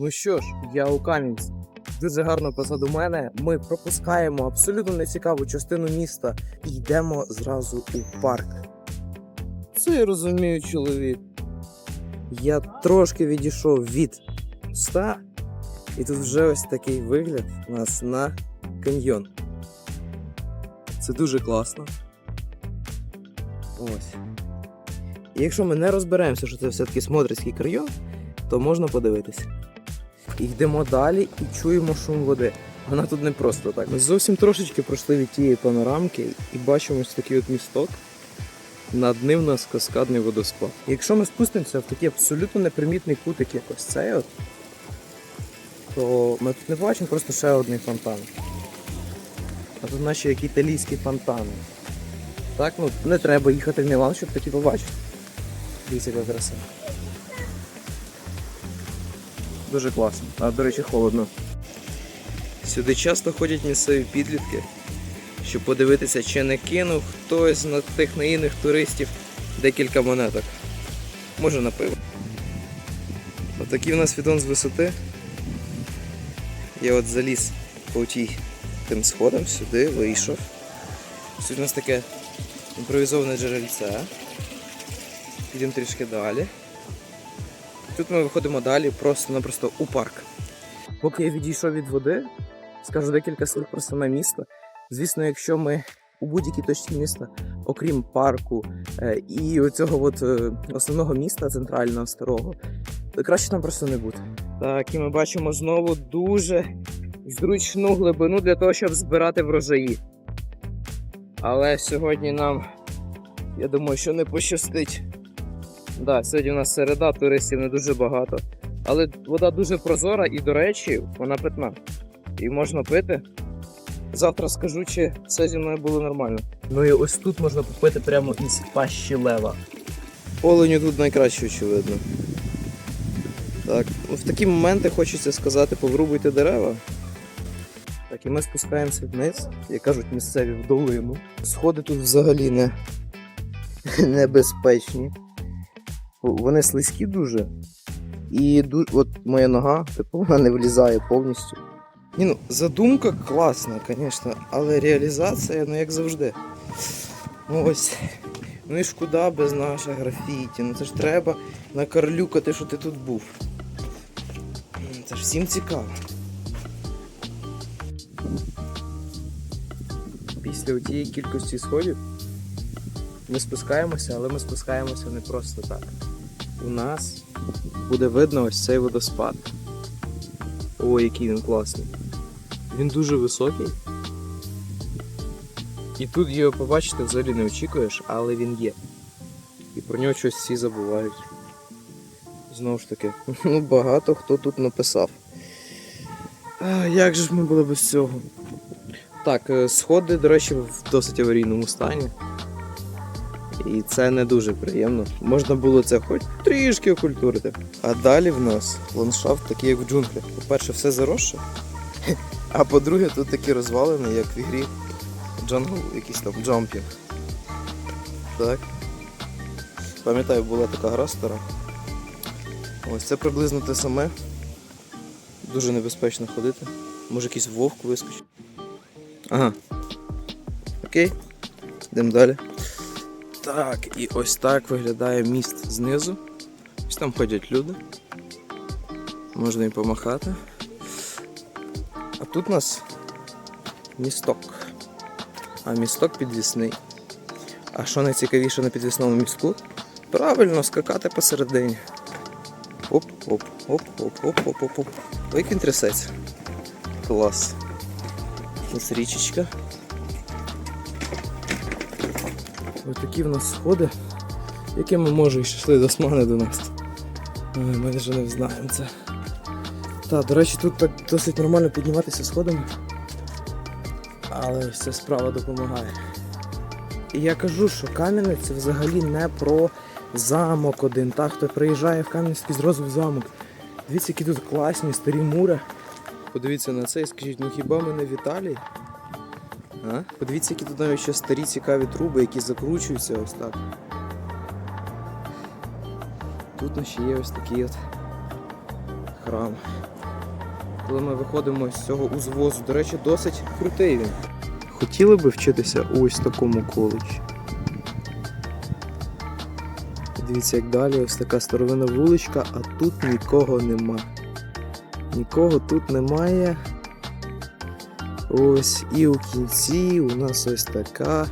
Ну що ж, я у Кам'янці. Дуже гарно позаду мене. Ми пропускаємо абсолютно нецікаву частину міста і йдемо зразу у парк. Це я розумію, чоловік. Я трошки відійшов від ста, і тут вже ось такий вигляд у нас на каньйон. Це дуже класно. Ось. І якщо ми не розберемося, що це все-таки Смотрицький каньйон, то можна подивитися. І йдемо далі і чуємо шум води. Вона тут не просто так. Ми зовсім трошечки пройшли від тієї панорамки і бачимо ось такий от місток. Над ним у нас каскадний водоспад. І якщо ми спустимося в такий абсолютно непримітний кутик, як ось цей от, то ми тут не бачимо просто ще один фонтан. А тут наші які італійські фонтани. Так, ну не треба їхати в Мілан, щоб такі побачити. Дивіться, яка краса. Дуже класно. А до речі, холодно. Сюди часто ходять місцеві підлітки, щоб подивитися, чи не кинув хтось на тих наївних туристів декілька монеток. Може на пиво. Отакий в нас відон з висоти. Я от заліз по тій тим сходам сюди, вийшов. Тут у нас таке імпровізоване джерельце. Підемо трішки далі. Тут ми виходимо далі просто-напросто у парк. Поки я відійшов від води, скажу декілька слів про саме місто. Звісно, якщо ми у будь-якій точці міста, окрім парку е, і оцього от, е, основного міста центрального старого, то краще там просто не бути. Так, і ми бачимо знову дуже зручну глибину для того, щоб збирати врожаї. Але сьогодні нам, я думаю, що не пощастить. Да, сьогодні у нас середа, туристів не дуже багато. Але вода дуже прозора і, до речі, вона питна. І можна пити. Завтра скажу, чи все зі мною було нормально. Ну і ось тут можна попити прямо із пащі лева. Оленю тут найкраще, очевидно. Так, ну, в такі моменти хочеться сказати, поврубуйте дерева. Так, і ми спускаємося вниз, як кажуть місцеві в долину. Сходи тут взагалі не небезпечні. Вони слизькі дуже. І ду... от моя нога, типу, вона не влізає повністю. Ні, ну, задумка класна, звісно, але реалізація, ну як завжди. Ну ось. Ну і куди без наших графіті. Ну це ж треба накарлюкати, що ти тут був. Це ж всім цікаво. Після тієї кількості сходів ми спускаємося, але ми спускаємося не просто так. У нас буде видно ось цей водоспад. О, який він класний. Він дуже високий. І тут його побачити взагалі не очікуєш, але він є. І про нього щось всі забувають. Знову ж таки, ну багато хто тут написав. А, як же ж ми були без цього? Так, е, сходи, до речі, в досить аварійному стані. І це не дуже приємно. Можна було це хоч трішки окультурити. А далі в нас ландшафт такий, як в джунглях. По-перше, все заросше. А по-друге, тут такі розвалини, як в ігрі Jungle, якийсь там джампінг. Так. Пам'ятаю, була така гра стара. Ось це приблизно те саме. Дуже небезпечно ходити. Може якийсь вовк вискочить. Ага. Окей. Йдемо далі. Так, і ось так виглядає міст знизу. Ось там ходять люди. Можна їм помахати. А тут у нас місток. А місток підвісний. А що найцікавіше на підвісному містку? Правильно, скакати посередині. Оп, оп, оп, оп, оп, оп, оп, оп. Ой, трясеться. Клас. Ось річечка. Ось такі в нас сходи, якими може і йшли до смани до нас. Ой, Ми вже не знаємо це. Так, до речі, тут так досить нормально підніматися сходами. Але ось ця справа допомагає. І я кажу, що Кам'янець це взагалі не про замок один. Так, хто приїжджає в Кам'янський зразу в замок. Дивіться, які тут класні старі мури. Подивіться на це і скажіть, ну хіба ми не в Італії? А? Подивіться, які тут навіть ще старі цікаві труби, які закручуються ось так. Тут ще є ось такий от храм. Коли ми виходимо з цього узвозу, до речі, досить крутий він. Хотіли би вчитися у ось такому коледжі? Дивіться, як далі, ось така старовина вуличка, а тут нікого нема. Нікого тут немає. Ось і у кінці у нас ось така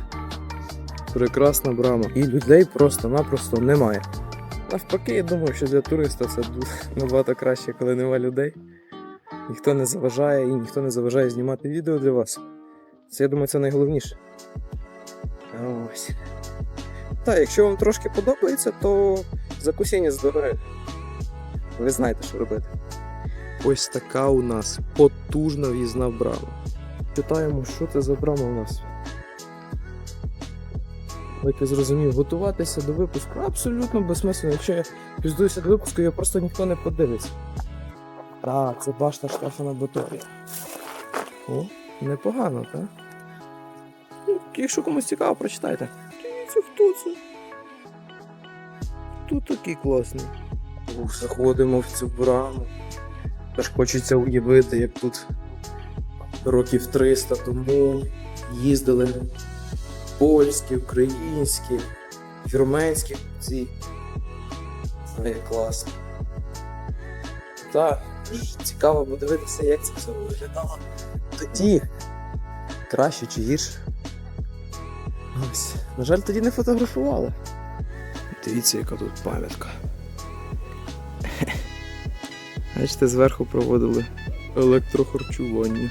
прекрасна брама. І людей просто-напросто немає. Навпаки, я думаю, що для туриста це набагато краще, коли нема людей. Ніхто не заважає і ніхто не заважає знімати відео для вас. Це, я думаю, це найголовніше. Ось. Так, якщо вам трошки подобається, то закусіння здоров'я. Ви знаєте, що робити. Ось така у нас потужна в'їзна брама. Читаємо, що це за брама у нас. Як я зрозумів, готуватися до випуску абсолютно безсмислено. Якщо я піздуюся до випуску, його просто ніхто не подивиться. Так, це башта Штефана Баторія. О, непогано, так? Якщо комусь цікаво, прочитайте. Дивіться, хто це? Хто такий класний? Заходимо в цю браму. Теж хочеться уявити, як тут років 300 тому їздили польські, українські, вірменські ці. Ой, як класно. Так, цікаво подивитися, як це все виглядало тоді. Краще чи гірше. Ось. На жаль, тоді не фотографували. Дивіться, яка тут пам'ятка. Бачите, зверху проводили електрохарчування.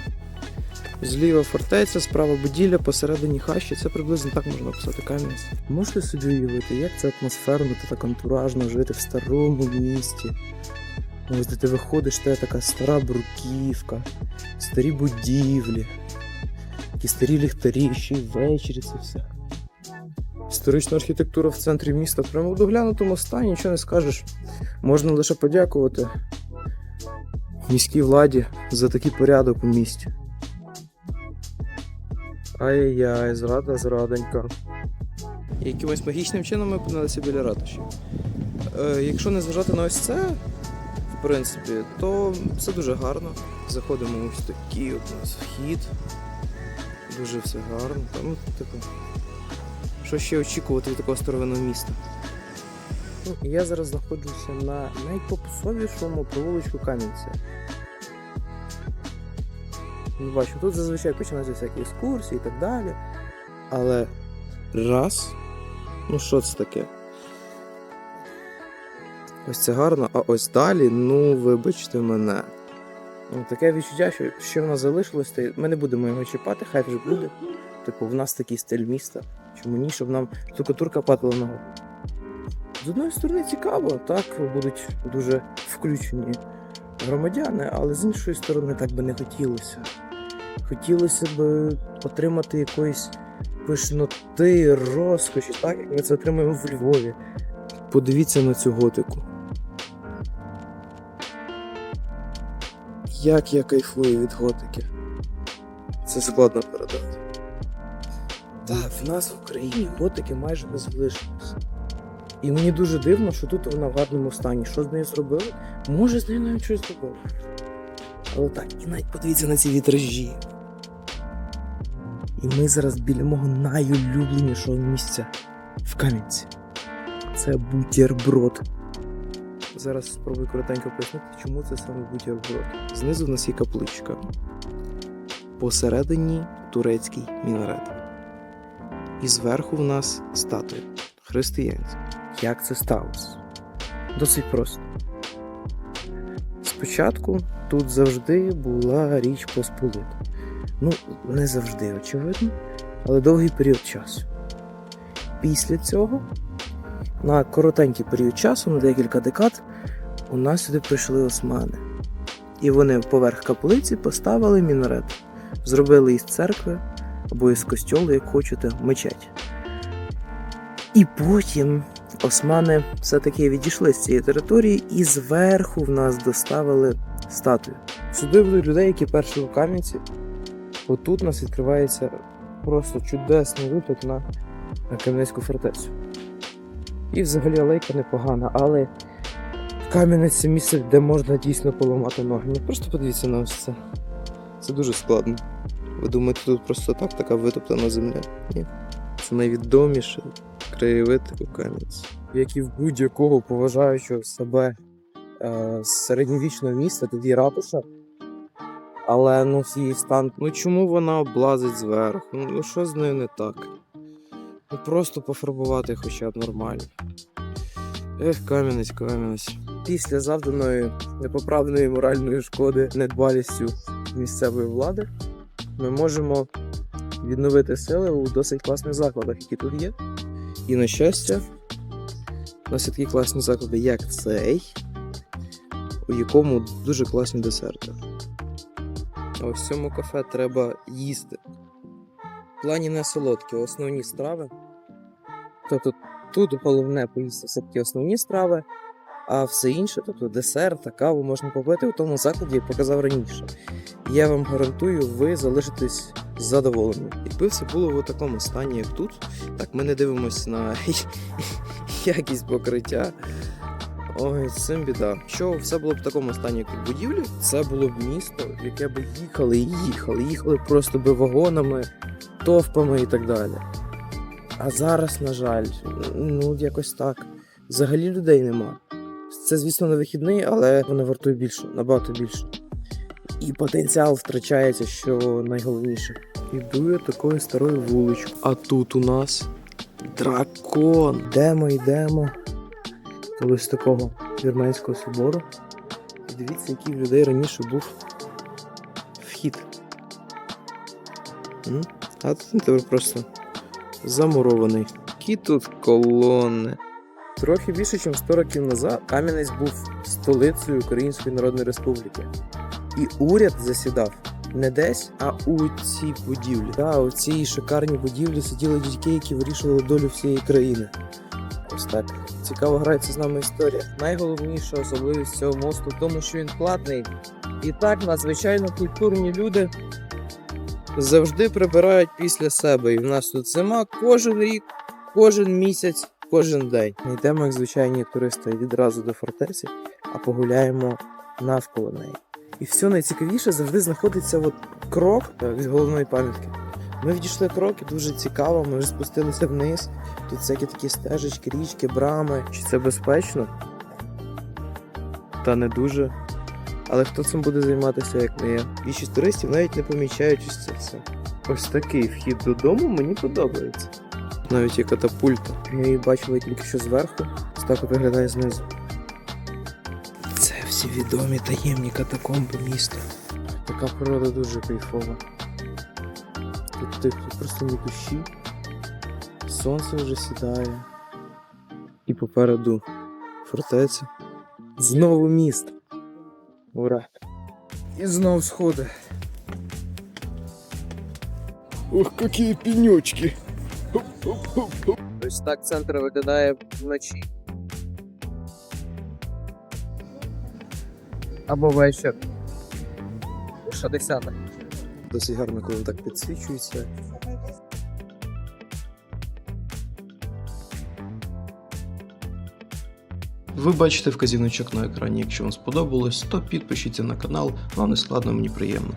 Зліва фортеця, справа будівля, посередині хащі. Це приблизно так можна описати Кам'янець. Можете собі уявити, як це атмосферно та так антуражно жити в старому місті. Ось де ти виходиш, це така стара бруківка, старі будівлі, такі старі ліхтарі, ще й ввечері це все. Історична архітектура в центрі міста прямо в доглянутому стані, нічого не скажеш. Можна лише подякувати міській владі за такий порядок у місті. Ай-яй, зрада, зрадонька. Якимось магічним чином ми опинилися біля ратуші. Е, якщо не зважати на ось це, в принципі, то це дуже гарно. Заходимо ось такий от у нас вхід. Дуже все гарно. Там, ну, типу, що ще очікувати від такого старовинного міста? Ну, я зараз знаходжуся на найпопсовішому провулочку Кам'янця. Ну, Бачу, тут зазвичай починаються всякі екскурсії і так далі. Але раз. Ну що це таке? Ось це гарно, а ось далі, ну вибачте мене. Ну, таке відчуття, що що в нас залишилось, то ми не будемо його чіпати, хай вже буде. Типу, в нас такий стиль міста. Чому ні, щоб нам штукатурка падала на голову. З одної сторони цікаво, так будуть дуже включені громадяни, але з іншої сторони так би не хотілося. Хотілося б отримати якоїсь пишноти, розкоші, так як ми це отримуємо в Львові. Подивіться на цю готику. Як я кайфую від готики. Це складно передати. Так, в нас в Україні готики майже не залишилось. І мені дуже дивно, що тут вона в гарному стані. Що з нею зробили? Може, з нею навіть щось зробили. Але так, і навіть подивіться на ці вітражі. І ми зараз біля мого найулюбленішого місця в Кам'янці. Це бутерброд. Зараз спробую коротенько пояснити, чому це саме бутерброд. Знизу в нас є капличка. Посередині турецький мінарет. І зверху в нас статуя християнська. Як це сталося? Досить просто. Спочатку тут завжди була річ Посполита. Ну, не завжди, очевидно, але довгий період часу. Після цього, на коротенький період часу, на декілька декад, у нас сюди прийшли османи. І вони поверх каплиці поставили мінарет, зробили із церкви або із костьолу, як хочете, мечеть. І потім османи все-таки відійшли з цієї території і зверху в нас доставили статую. Сюди ведуть людей, які перші у Кам'янці. Отут у нас відкривається просто чудесний вигляд на, Кам'янецьку фортецю. І взагалі алейка непогана, але Кам'янець це місце, де можна дійсно поламати ноги. Ну просто подивіться на ось це. Це дуже складно. Ви думаєте, тут просто так така витоптана земля? Ні. Це найвідоміший краєвид Кам'янці. Як і в будь-якого поважаючого себе е, середньовічного міста, тоді ратуша. Але ну її стан. Ну чому вона облазить зверху? Ну що з нею не так? Ну просто пофарбувати хоча б нормально. Ех, кам'янець, кам'янець. Після завданої непоправної моральної шкоди недбалістю місцевої влади ми можемо відновити сили у досить класних закладах, які тут є. І на щастя, у нас є такі класні заклади, як цей, у якому дуже класні десерти. А ось в цьому кафе треба їсти. В плані не солодкі, основні страви. Тобто тут головне поїсти все-таки основні страви, а все інше, тобто десерт та каву можна попити у тому закладі, як показав раніше. Я вам гарантую, ви залишитесь задоволені. Якби все було в такому стані, як тут, так ми не дивимося на якість покриття. Ой, цим біда. Якщо все було б в такому стані, як у будівлі, це було б місто, в яке б їхали і їхали, їхали просто би вагонами, товпами і так далі. А зараз, на жаль, ну якось так. Взагалі людей нема. Це, звісно, не вихідний, але воно вартує більше, набагато більше. І потенціал втрачається, що найголовніше. Іду я такою старою вуличкою. А тут у нас дракон. Йдемо, йдемо. Колись такого вірменського собору. І дивіться, який в людей раніше був вхід. А тут тепер просто замурований. Які тут колони. Трохи більше, ніж 100 років назад, Кам'янець був столицею Української Народної Республіки. І уряд засідав не десь, а у цій будівлі. Та, у цій шикарній будівлі сиділи дядьки, які вирішували долю всієї країни. Ось так. Цікаво грається з нами історія. Найголовніша особливість цього мосту в тому, що він платний. І так надзвичайно культурні люди завжди прибирають після себе. І в нас тут зима кожен рік, кожен місяць, кожен день. Не йдемо, як звичайні туристи, відразу до фортеці, а погуляємо навколо неї. І все найцікавіше завжди знаходиться от крок е, від головної пам'ятки. Ми відійшли крок і дуже цікаво, ми вже спустилися вниз. Тут всякі такі стежечки, річки, брами. Чи це безпечно? Та не дуже. Але хто цим буде займатися, як не я? Більшість туристів навіть не помічають ось це все. Ось такий вхід додому мені подобається. Навіть є катапульта. Ми її бачили тільки що зверху, так виглядає знизу. Це всі відомі таємні катакомби міста. Така природа дуже кайфова. Тут тихо, просто ні душі. Сонце вже сідає. І попереду фортеця. Знову міст. Ура! І знов сходи. Ох, какие пенечки! Ось так центр виглядає вночі. Або вечір. Що десята. Досить гарно, коли так підсвічується. Ви бачите вказівничок на екрані. Якщо вам сподобалось, то підпишіться на канал, вам не складно, мені приємно.